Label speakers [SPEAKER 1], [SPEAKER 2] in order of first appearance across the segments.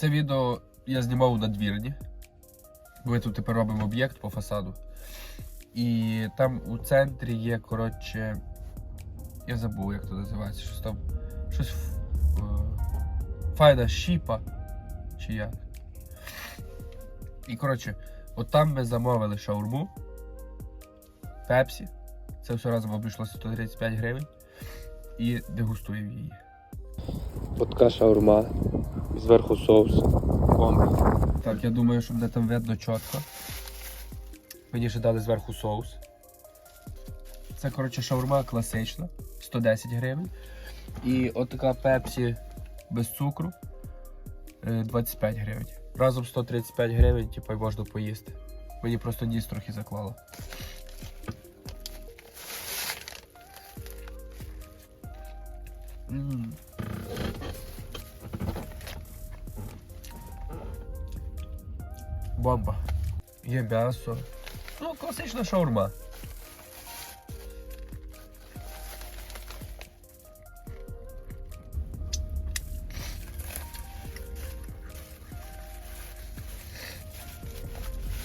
[SPEAKER 1] Це відео я знімав у надвірні. Ми тут тепер робимо об'єкт по фасаду. І там у центрі є, коротше. Я забув, як то називається. Щось там. Щось. е, Файна щіпа. Чи як. І коротше, от там ми замовили шаурму. Пепсі. Це все разом обійшлося 135 гривень. І дегустуємо її. От така шаурма. Зверху соус. Бомба. Так, я думаю, що мене там видно чітко. Мені ще дали зверху соус. Це, коротше, шаурма класична, 110 гривень. І от така пепсі без цукру е, 25 гривень. Разом 135 гривень, типу, можна поїсти. Мені просто ніс трохи заклало. М. Бомба. Є м'ясо. Ну, класична шаурма.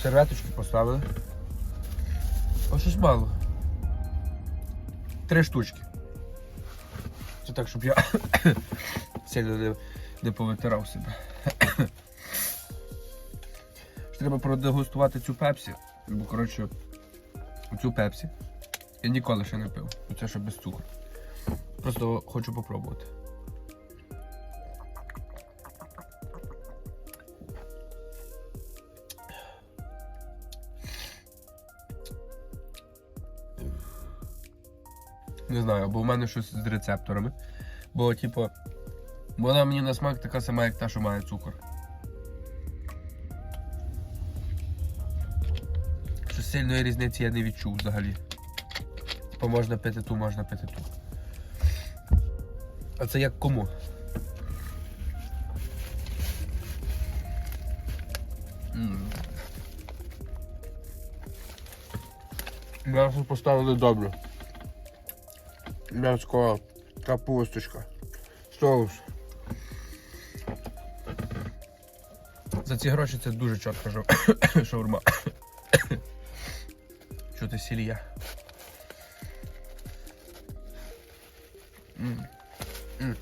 [SPEAKER 1] Серветочки поставили. О, щось мало. Три штучки. Це так, щоб я сильно не, не повитирав себе. Ще Треба продегустувати цю пепсі. Бо, коротше, цю пепсі я ніколи ще не пив. Оце ще без цукру. Просто хочу попробувати. Не знаю, бо в мене щось з рецепторами. Бо, типу, вона мені на смак така сама, як та, що має цукор. Сильної різниці я не відчув взагалі. Типу можна пити ту, можна пити ту. А це як кому? М'ясо поставили добре. М'яско, капусточка, соус. За ці гроші це дуже чітка жов- шаурма. Що ти сілія? М. М.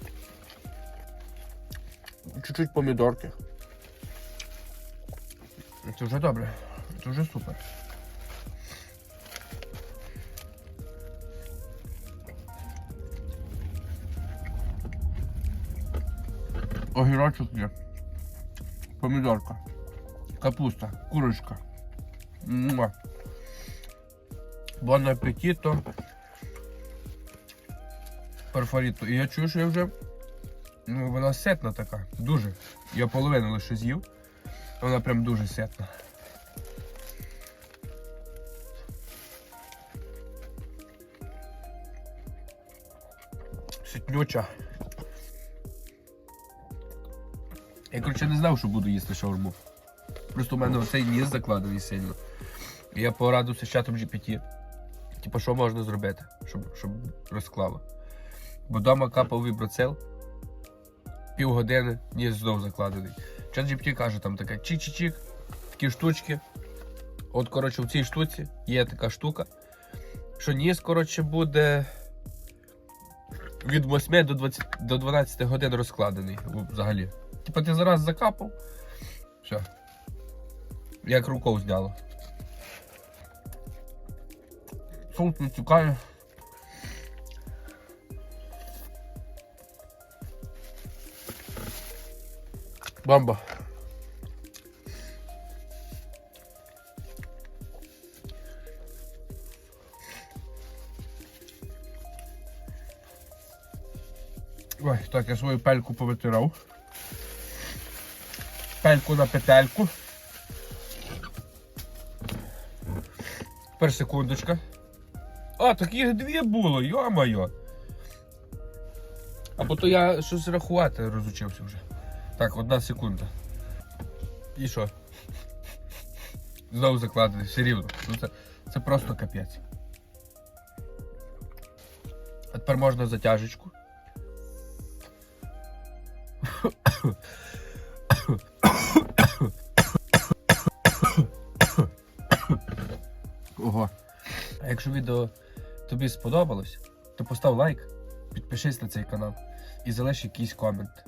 [SPEAKER 1] Чуть-чуть помідорки. Це вже добре. Це вже супер. Огірочок є. Помідорка. Капуста, курочка. Муа. Бон апетито. Перфоріто. І я чую, що я вже. Ну, вона сетна така. Дуже. Я половину лише з'їв. Вона прям дуже сетна. Ситнюча. Я, коротше, не знав, що буду їсти шаурму. Просто у мене оцей ніс закладений сильно. Я порадився з чатом GPT. Типу, що можна зробити, щоб, щоб розклало. Бо вдома капав віброцел, півгодини, ніс знов закладений. Чат GPT каже, там таке чик-чик-чик, такі штучки. От, коротше, в цій штуці є така штука, що ніс, коротше, буде від 8 до 20, до 12 годин розкладений взагалі. Типа ти зараз закапав, все. Як рукою зняло. Соус відтікає. Бамба. Ой, так, я свою пельку повитирав. Пельку на петельку. Тепер секундочка. А, так їх дві було, йо-моє. Або то я щось рахувати розучився вже. Так, одна секунда. І що? Знову закладений, все рівно. Ну, Це це просто капець. А тепер можна затяжечку. Ого. Якщо відео тобі сподобалось, то постав лайк, підпишись на цей канал і залиш якийсь комент.